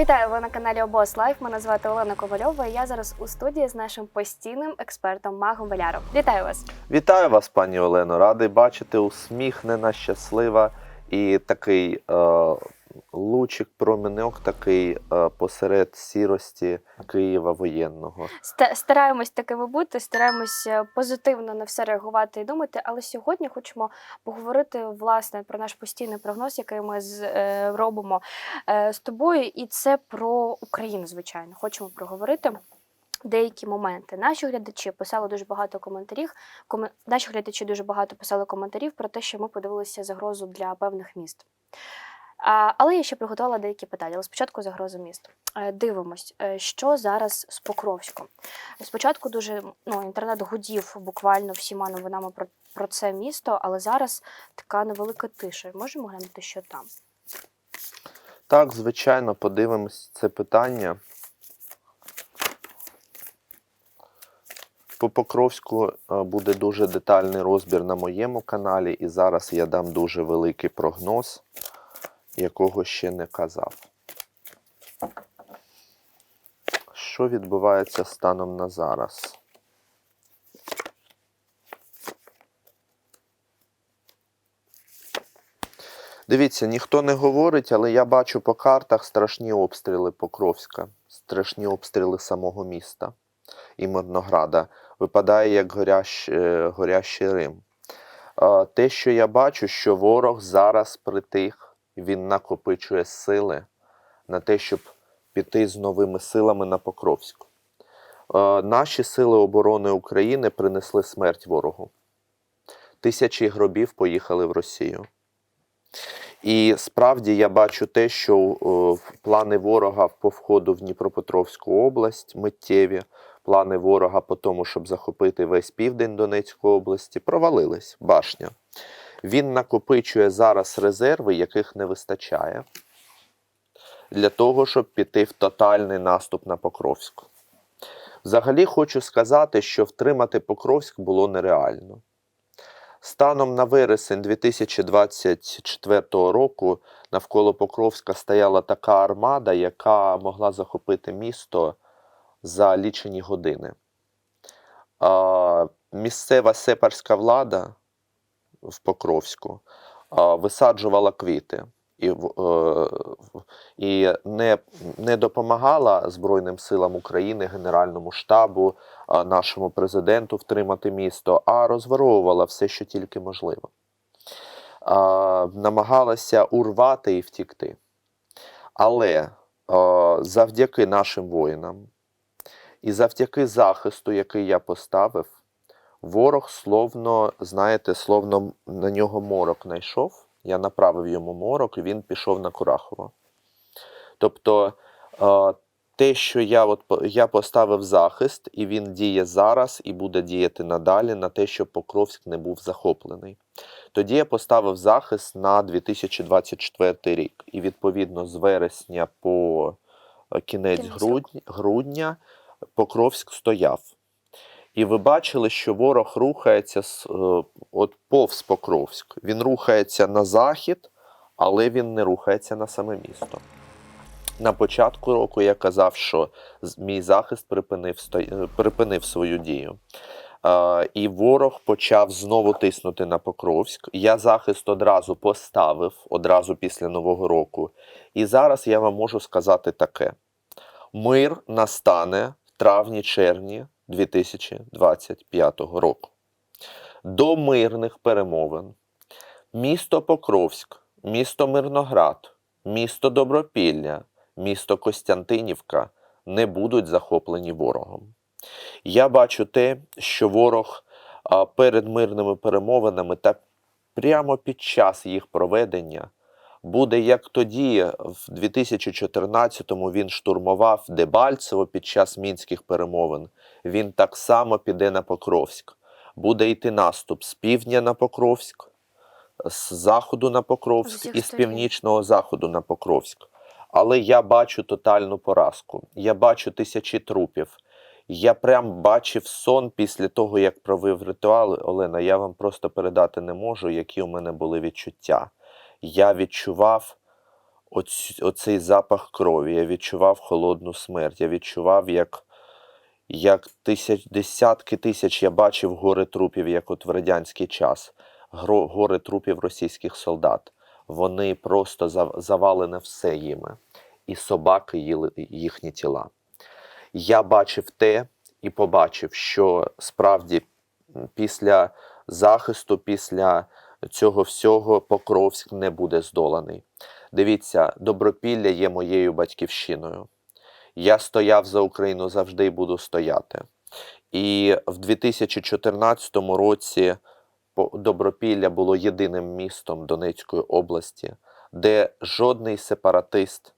Вітаю ви на каналі Обос Лайф. Мене звати Олена Ковальова. і Я зараз у студії з нашим постійним експертом Магом Беляром. Вітаю вас! Вітаю вас, пані Олено. Радий бачити усміхнена, щаслива і такий е, лучик, промінок такий е, посеред сірості Києва воєнного. Стараємось такими бути, стараємось е, позитивно на все реагувати і думати. Але сьогодні хочемо поговорити власне про наш постійний прогноз, який ми е, робимо з тобою, і це про Україну, звичайно. Хочемо проговорити. Деякі моменти наші глядачі писали дуже багато коментарів. Коме... Наші глядачі дуже багато писали коментарів про те, що ми подивилися загрозу для певних міст. Але я ще приготувала деякі питання. Але спочатку загроза міст. Е, Дивимось, е, що зараз з Покровськом. Спочатку дуже ну, інтернет гудів буквально всіма новинами про, про це місто, але зараз така невелика тиша. Можемо глянути, що там. Так, звичайно, подивимось це питання. По Покровську е, буде дуже детальний розбір на моєму каналі, і зараз я дам дуже великий прогноз, якого ще не казав. Що відбувається станом на зараз? Дивіться, ніхто не говорить, але я бачу по картах страшні обстріли Покровська, страшні обстріли самого міста і Мирнограда. Випадає як горящ, е, горящий Рим. Те, що я бачу, що ворог зараз притих, він накопичує сили на те, щоб піти з новими силами на Покровськ. Е, Наші сили оборони України принесли смерть ворогу. Тисячі гробів поїхали в Росію. І справді я бачу те, що о, в- плани ворога по входу в Дніпропетровську область миттєві, плани ворога по тому, щоб захопити весь південь Донецької області, провалились. Башня. Він накопичує зараз резерви, яких не вистачає, для того, щоб піти в тотальний наступ на Покровськ. Взагалі хочу сказати, що втримати Покровськ було нереально. Станом на вересень 2024 року навколо Покровська стояла така армада, яка могла захопити місто за лічені години. Місцева сепарська влада в Покровську висаджувала квіти і, е, і не, не допомагала Збройним силам України, Генеральному штабу, нашому президенту втримати місто, а розворовувала все, що тільки можливо. Намагалася урвати і втікти. Але завдяки нашим воїнам і завдяки захисту, який я поставив, ворог словно, знаєте, словно на нього морок знайшов. Я направив йому морок, і він пішов на Курахово. Тобто, е, те, що я, от, я поставив захист, і він діє зараз і буде діяти надалі на те, щоб Покровськ не був захоплений. Тоді я поставив захист на 2024 рік. І відповідно з вересня по е, кінець Кінець грудня, грудня Покровськ стояв. І ви бачили, що ворог рухається е, от повз Покровськ. Він рухається на захід, але він не рухається на саме місто. На початку року я казав, що мій захист припинив, е, припинив свою дію. І ворог почав знову тиснути на Покровськ. Я захист одразу поставив, одразу після Нового року. І зараз я вам можу сказати таке: мир настане в травні-червні 2025 року. До мирних перемовин місто Покровськ, місто Мирноград, місто Добропілля, місто Костянтинівка не будуть захоплені ворогом. Я бачу те, що ворог перед мирними перемовинами та прямо під час їх проведення буде як тоді, в 2014-му він штурмував Дебальцево під час мінських перемовин. Він так само піде на Покровськ. Буде йти наступ з півдня на Покровськ, з заходу на Покровськ і з північного заходу на Покровськ. Але я бачу тотальну поразку. Я бачу тисячі трупів. Я прям бачив сон після того, як провів ритуали. Олена, я вам просто передати не можу, які у мене були відчуття. Я відчував оць, оцей запах крові, я відчував холодну смерть, я відчував, як, як тисяч, десятки тисяч я бачив гори трупів, як от в радянський час, гори трупів російських солдат. Вони просто завалене все їми, і собаки їли їхні тіла. Я бачив те і побачив, що справді після захисту, після цього всього Покровськ не буде здоланий. Дивіться, Добропілля є моєю батьківщиною. Я стояв за Україну завжди і буду стояти. І в 2014 році Добропілля було єдиним містом Донецької області, де жодний сепаратист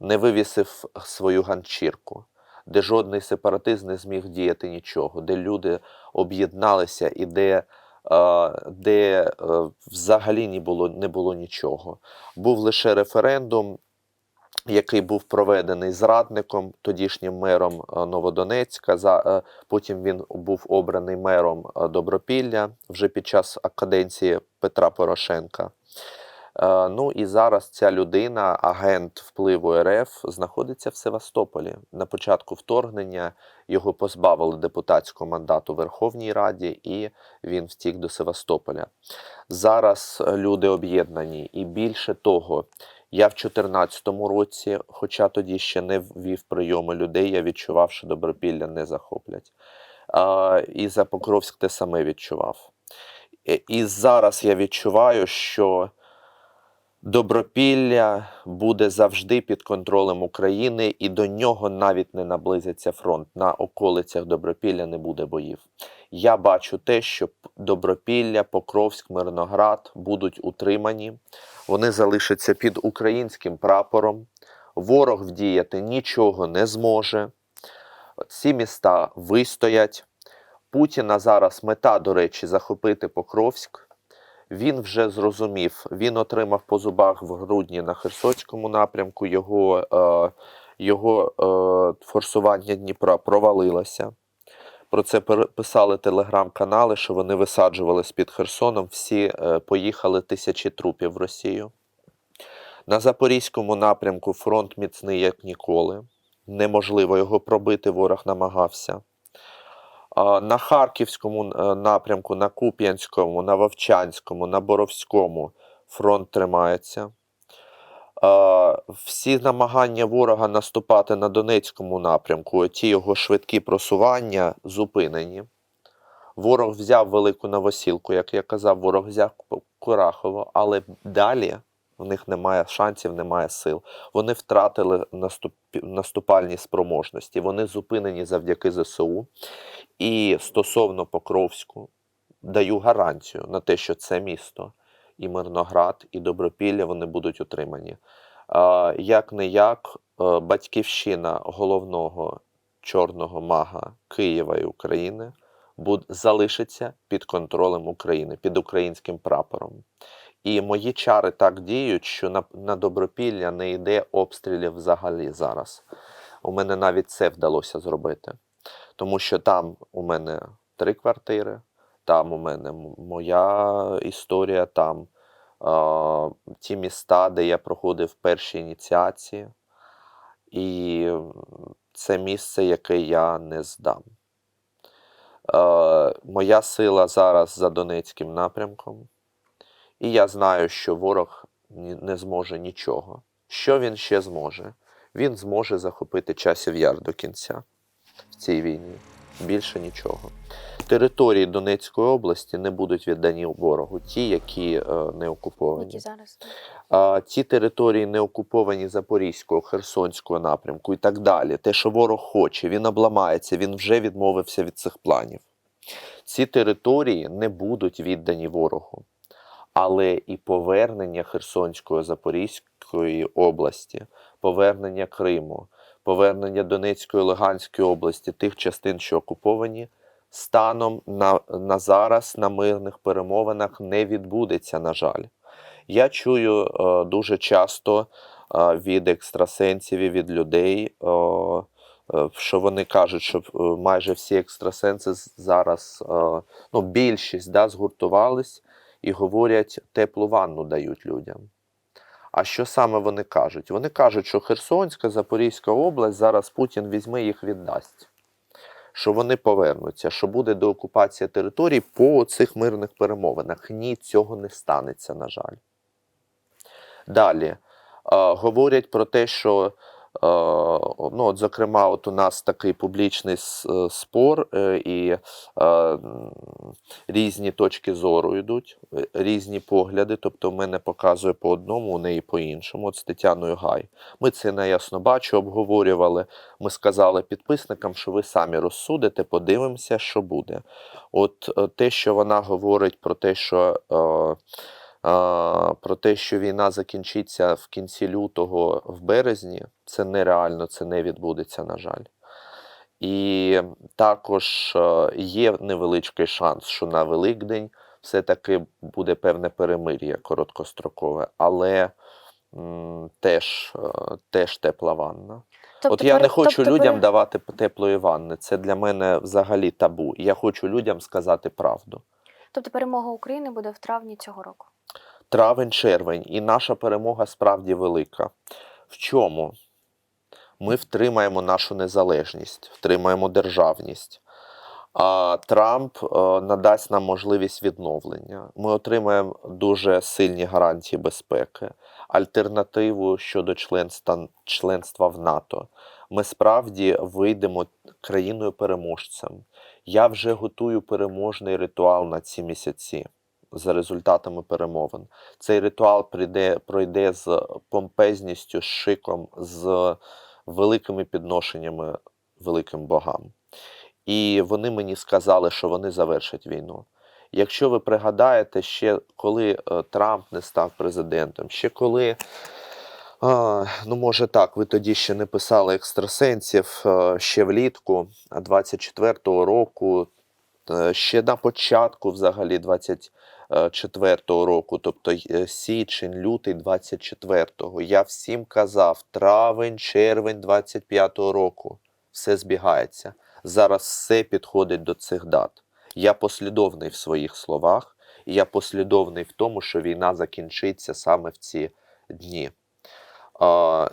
не вивісив свою ганчірку, де жодний сепаратист не зміг діяти нічого, де люди об'єдналися і де, е, де е, взагалі не було, не було нічого. Був лише референдум, який був проведений зрадником, тодішнім мером е, Новодонецька. За, е, потім він був обраний мером е, Добропілля вже під час каденції Петра Порошенка. Ну і зараз ця людина, агент впливу РФ, знаходиться в Севастополі. На початку вторгнення його позбавили депутатського мандату Верховній Раді, і він втік до Севастополя. Зараз люди об'єднані, і більше того, я в 2014 році, хоча тоді ще не ввів прийоми людей, я відчував, що Добропілля не захоплять. А, і за Покровськ те саме відчував. І, зараз я відчуваю, що Добропілля буде завжди під контролем України, і до нього навіть не наблизиться фронт. На околицях Добропілля не буде боїв. Я бачу те, що Добропілля, Покровськ, Мирноград будуть утримані. Вони залишаться під українським прапором. Ворог вдіяти нічого не зможе. Ці міста вистоять. Путіна зараз мета, до речі, захопити Покровськ. Він вже зрозумів, він отримав по зубах в грудні на Херсонському напрямку. Його, е, його е, форсування Дніпра провалилося. Про це писали телеграм-канали, що вони висаджували з-під Херсоном. Всі е, поїхали тисячі трупів в Росію. На Запорізькому напрямку фронт міцний як ніколи. Неможливо його пробити, ворог намагався. На Харківському е, напрямку, на Куп'янському, на Вовчанському, на Боровському фронт тримається. Всі намагання ворога наступати на Донецькому напрямку, ті його швидкі просування зупинені. Ворог взяв велику новосілку, як я казав, ворог взяв Курахово, але далі в них немає шансів, немає сил. Вони втратили наступ... наступальні спроможності. Вони зупинені завдяки ЗСУ. І стосовно Покровську, даю гарантію на те, що це місто, і Мирноград, і Добропілля вони будуть утримані. А, Як не як, е, батьківщина головного чорного мага Києва і України залишиться під контролем України, під українським прапором. І мої чари так діють, що на, на Добропілля не йде обстрілів взагалі зараз. У мене навіть це вдалося зробити. Тому що там у мене три квартири, там у мене моя історія, там е, ті міста, де я проходив перші ініціації, і це місце, яке я не здам. Е, моя сила зараз за Донецьким напрямком, і я знаю, що ворог не зможе нічого. Що він ще зможе? Він зможе захопити часів яр до кінця в цій війні. Більше нічого. Території Донецької області не будуть віддані ворогу, ті, які е, не окуповані. Які зараз. А, ті території не окуповані Запорізького, Херсонського напрямку і так далі. Те, що ворог хоче, він обламається, він вже відмовився від цих планів. Ці території не будуть віддані ворогу. Але і повернення Херсонської, Запорізької області, повернення Криму, повернення Донецької Луганської області, тих частин, що окуповані, станом на, на зараз на мирних перемовинах не відбудеться, на жаль. Я чую е, дуже часто е, від екстрасенсів і від людей, е, е, що вони кажуть, що е, майже всі екстрасенси зараз, е, ну, більшість да, згуртувались і говорять, теплу ванну дають людям. А що саме вони кажуть? Вони кажуть, що Херсонська, Запорізька область зараз Путін візьме їх віддасть. Що вони повернуться, що буде деокупація територій по цих мирних перемовинах. Ні, цього не станеться, на жаль. Далі говорять про те, що, ну, от, зокрема, от у нас такий публічний е, спор, е, і е, різні точки зору йдуть, е, різні погляди. Тобто, мене показує по одному, у неї по іншому. От з Тетяною Гай. Ми це на яснобачу обговорювали. Ми сказали підписникам, що ви самі розсудите, подивимося, що буде. От е, те, що вона говорить про те, що. Про те, що війна закінчиться в кінці лютого в березні, це нереально, це не відбудеться, на жаль. І також е, є невеличкий шанс, що на Великдень все-таки буде певне перемир'я короткострокове, але м, теж, е, теж тепла ванна. От я не хочу тобто людям давати теплої ванни. Це для мене взагалі табу. Я хочу людям сказати правду. Тобто перемога України буде в травні цього року. Травень, червень, і наша перемога справді велика. В чому? Ми втримаємо нашу незалежність, втримаємо державність. А Трамп е, надасть нам можливість відновлення. Ми отримаємо дуже сильні гарантії безпеки, альтернативу щодо членства, членства в НАТО. Ми справді вийдемо країною-переможцем. Я вже готую переможний ритуал на ці місяці за результатами перемовин. Цей ритуал прийде, пройде з помпезністю, з шиком, з великими підношеннями великим богам. І вони мені сказали, що вони завершать війну. Якщо ви пригадаєте, ще коли е, Трамп не став президентом, ще коли, а, ну може так, ви тоді ще не писали екстрасенсів е, ще влітку 24-го року, е, ще на початку взагалі 24-го року, тобто е, січень, лютий 24-го, я всім казав, травень, червень 25-го року, все збігається. Зараз все підходить до цих дат. Я послідовний в своїх словах, і я послідовний в тому, що війна закінчиться саме в ці дні. А,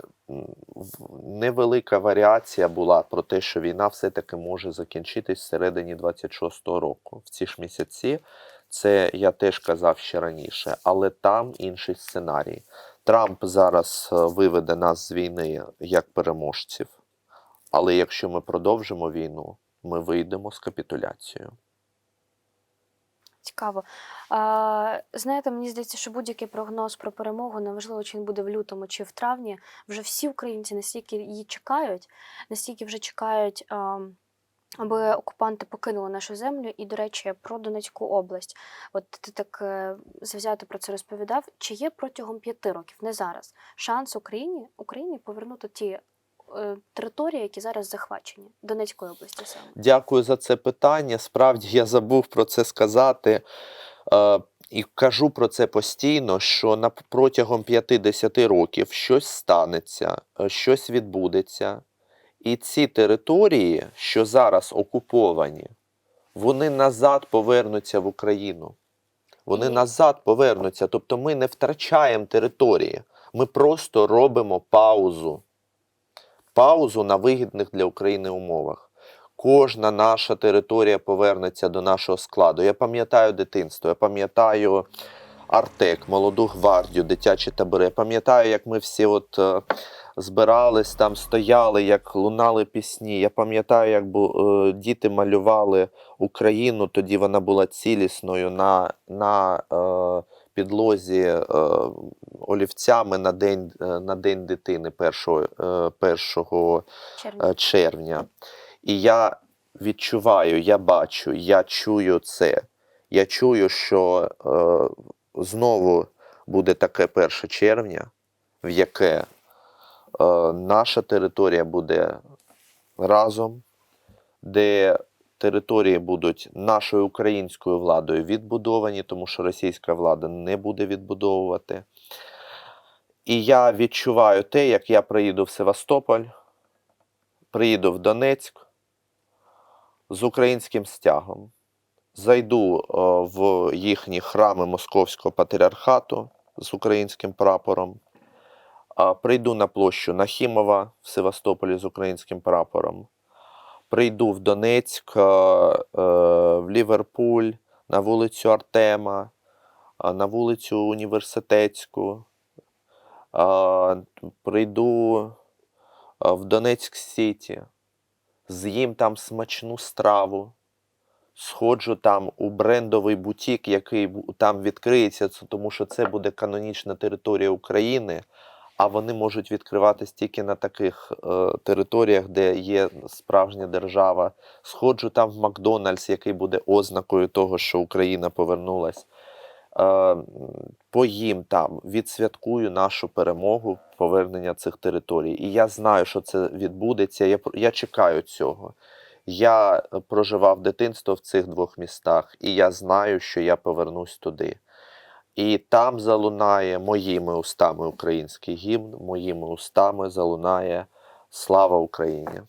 невелика варіація була про те, що війна все-таки може закінчитись всередині 26-го року. В ці ж місяці це я теж казав ще раніше, але там інший сценарій. Трамп зараз е, виведе нас з війни як переможців. Але якщо ми продовжимо війну, ми вийдемо з капітуляцією. Цікаво. А, знаєте, мені здається, що будь-який прогноз про перемогу, неважливо, чи він буде в лютому чи в травні, вже всі українці настільки її чекають, настільки вже чекають, а, аби окупанти покинули нашу землю. І, до речі, про Донецьку область. От ти так е, завзято про це розповідав. Чи є протягом п'яти років, не зараз, шанс Україні, Україні повернути ті е, території, які зараз захвачені Донецької області саме? Дякую за це питання. Справді я забув про це сказати. Е, і кажу про це постійно, що на протягом 5-10 років щось станеться, е, щось відбудеться. І ці території, що зараз окуповані, вони назад повернуться в Україну. Вони назад повернуться. Тобто ми не втрачаємо території. Ми просто робимо паузу. Паузу на вигідних для України умовах. Кожна наша територія повернеться до нашого складу. Я пам'ятаю дитинство, я пам'ятаю Артек, молоду гвардію, дитячі табори. Я пам'ятаю, як ми всі от е, збирались там, стояли, як лунали пісні. Я пам'ятаю, як е, діти малювали Україну, тоді вона була цілісною на, на е, підлозі е, олівцями на день, е, на день дитини 1, е, 1 Червня. червня. І я відчуваю, я бачу, я чую це. Я чую, що е, знову буде таке 1 червня, в яке е, наша територія буде разом, де території будуть нашою українською владою відбудовані, тому що російська влада не буде відбудовувати. І я відчуваю те, як я приїду в Севастополь, приїду в Донецьк з українським стягом, зайду е, в їхні храми Московського патріархату з українським прапором Прийду на площу Нахімова в Севастополі з українським прапором. Прийду в Донецьк, е, е, в Ліверпуль, на вулицю Артема, на вулицю Університетську. Прийду в Донецьк Сіті, з'їм там смачну страву. Сходжу там у брендовий бутік, який там відкриється, тому що це буде канонічна територія України, а вони можуть відкриватись тільки на таких е, територіях, де є справжня держава. Сходжу там в Макдональдс, який буде ознакою того, що Україна повернулась. Е, поїм там, відсвяткую нашу перемогу, повернення цих територій. І я знаю, що це відбудеться. Я, я чекаю цього. Я е, проживав дитинство в цих двох містах, і я знаю, що я повернусь туди. І там залунає моїми устами український гімн, моїми устами залунає Слава Україні.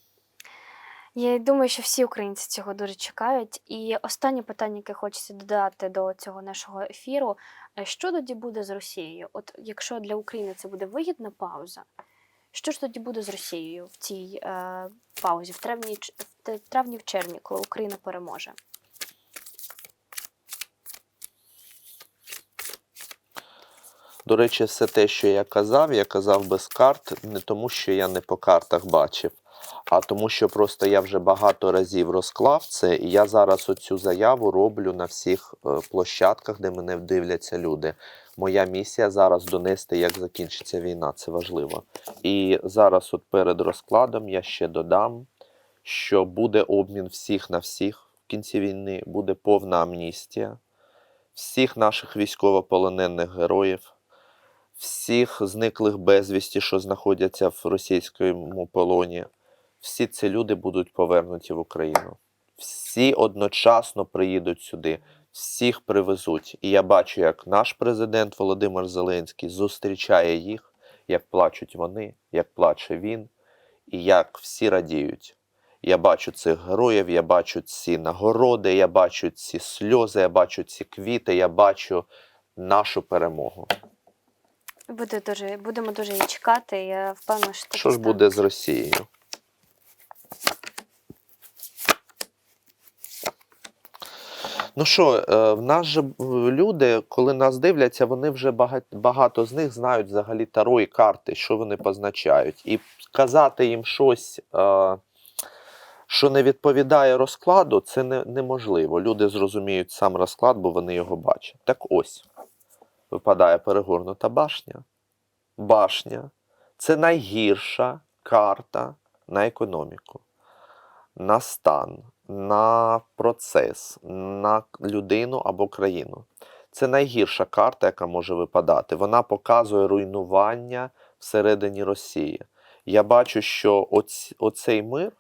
Я думаю, що всі українці цього дуже чекають. І останнє питання, яке хочеться додати до цього нашого ефіру: е, що тоді буде з Росією? От якщо для України це буде вигідна пауза, що ж тоді буде з Росією в цій е, паузі, в травні, в травні, в червні, коли Україна переможе? До речі, все те, що я казав, я казав без карт, не тому, що я не по картах бачив, а тому, що просто я вже багато разів розклав це, і я зараз оцю заяву роблю на всіх е, площадках, де мене дивляться люди. Моя місія зараз донести, як закінчиться війна. Це важливо. І зараз, от перед розкладом, я ще додам, що буде обмін всіх на всіх в кінці війни, буде повна амністія всіх наших військовополонених героїв, всіх зниклих безвісті, що знаходяться в російському полоні. Всі ці люди будуть повернуті в Україну. Всі одночасно приїдуть сюди, всіх привезуть. І я бачу, як наш президент Володимир Зеленський зустрічає їх, як плачуть вони, як плаче він, і як всі радіють. Я бачу цих героїв, я бачу ці нагороди, я бачу ці сльози, я бачу ці квіти, я бачу нашу перемогу. Буде дуже, будемо дуже її чекати. Я впевнена, що Що ж буде з. Росією? Ну що, е, в нас же люди, коли нас дивляться, вони вже багато, багато з них знають взагалі таро і карти, що вони позначають. І казати їм щось, е, що не відповідає розкладу, це не, неможливо. Люди зрозуміють сам розклад, бо вони його бачать. Так ось випадає перегорнута башня. Башня це найгірша карта на економіку, на стан, на процес, на людину або країну. Це найгірша карта, яка може випадати. Вона показує руйнування всередині Росії. Я бачу, що оць, оцей мир.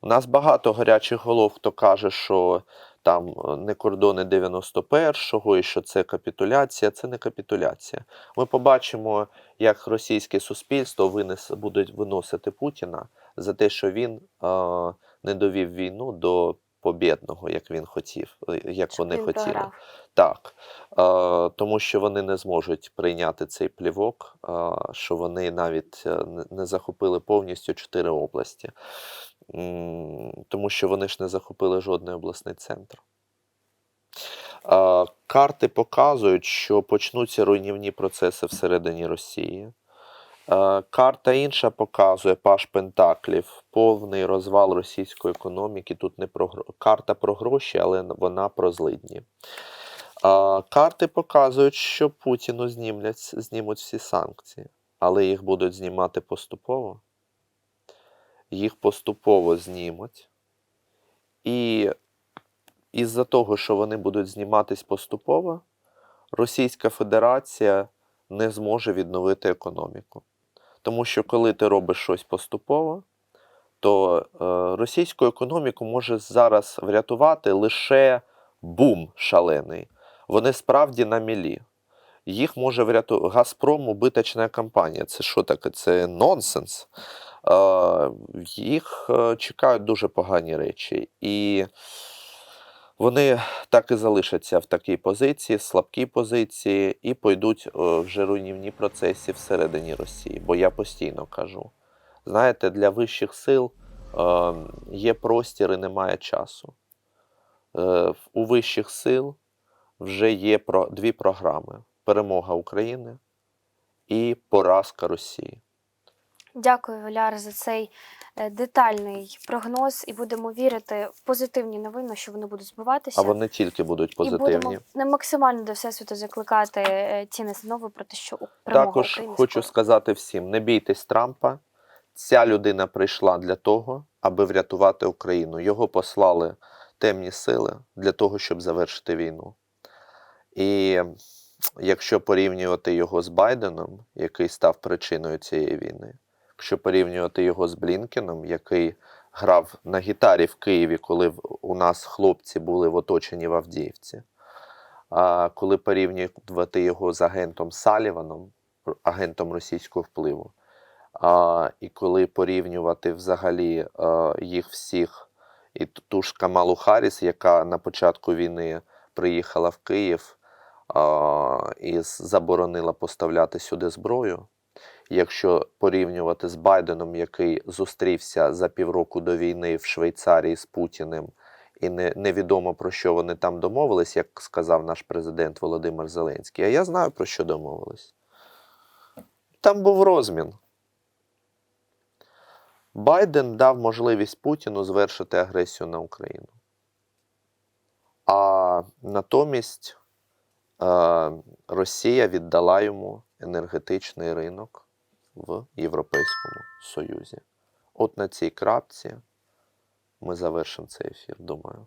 У нас багато гарячих голов, хто каже, що там е, не кордони 91-го і що це капітуляція. Це не капітуляція. Ми побачимо, як російське суспільство винес, будуть виносити Путіна за те, що він е, не довів війну до побєдного, як він хотів, е, як Щоб вони хотіли. програв. Так, е, тому що вони не зможуть прийняти цей плівок, е, що вони навіть е, не- захопили повністю чотири області, тому що вони ж не захопили жодний обласний центр. Карти показують, що почнуться руйнівні процеси всередині Росії. Е, Карта інша показує Паш Пентаклів, повний розвал російської економіки. Тут не про карта про гроші, але вона про злидні. Карти показують, що Путіну знімлять, знімуть всі санкції, але їх будуть знімати поступово. Їх поступово знімуть. І із-за того, що вони будуть зніматись поступово, Російська Федерація не зможе відновити економіку. Тому що коли ти робиш щось поступово, то е, російську економіку може зараз врятувати лише бум шалений. Вони справді на мілі. Їх може врятувати Газпром убиточна компанія. Це що таке? Це нонсенс. Е, їх е, чекають дуже погані речі. І Вони так і залишаться в такій позиції, слабкій позиції, і пойдуть е, вже руйнівні процеси всередині Росії. Бо я постійно кажу: знаєте, для вищих сил е, є простір і немає часу. Е, у вищих сил вже є дві програми: перемога України і поразка Росії. Дякую, Оляр, за цей е, детальний прогноз, і будемо вірити в позитивні новини, що вони будуть збуватися. А вони тільки будуть І позитивні. будемо не максимально до всесвіту закликати е, ці настанови про те, що перемога Також України хочу скоро. сказати всім: не бійтесь Трампа. Ця людина прийшла для того, аби врятувати Україну. Його послали темні сили для того, щоб завершити війну. І якщо порівнювати його з Байденом, який став причиною цієї війни, якщо порівнювати його з Блінкеном, який грав на гітарі в Києві, коли у нас хлопці були в оточенні в Авдіївці, а коли порівнювати його з агентом Саліваном, агентом російського впливу, а, і коли порівнювати взагалі а, їх всіх, і ту ж Камалу Харріс, яка на початку війни приїхала в Київ а, і заборонила поставляти сюди зброю. Якщо порівнювати з Байденом, який зустрівся за півроку до війни в Швейцарії з Путіним, і не, невідомо про що вони там домовились, як сказав наш президент Володимир Зеленський. А я знаю про що домовились. Там був розмін. Байден дав можливість Путіну звершити агресію на Україну. А натомість е, Росія віддала йому енергетичний ринок в Європейському Союзі. От на цій крапці ми завершимо цей ефір, думаю.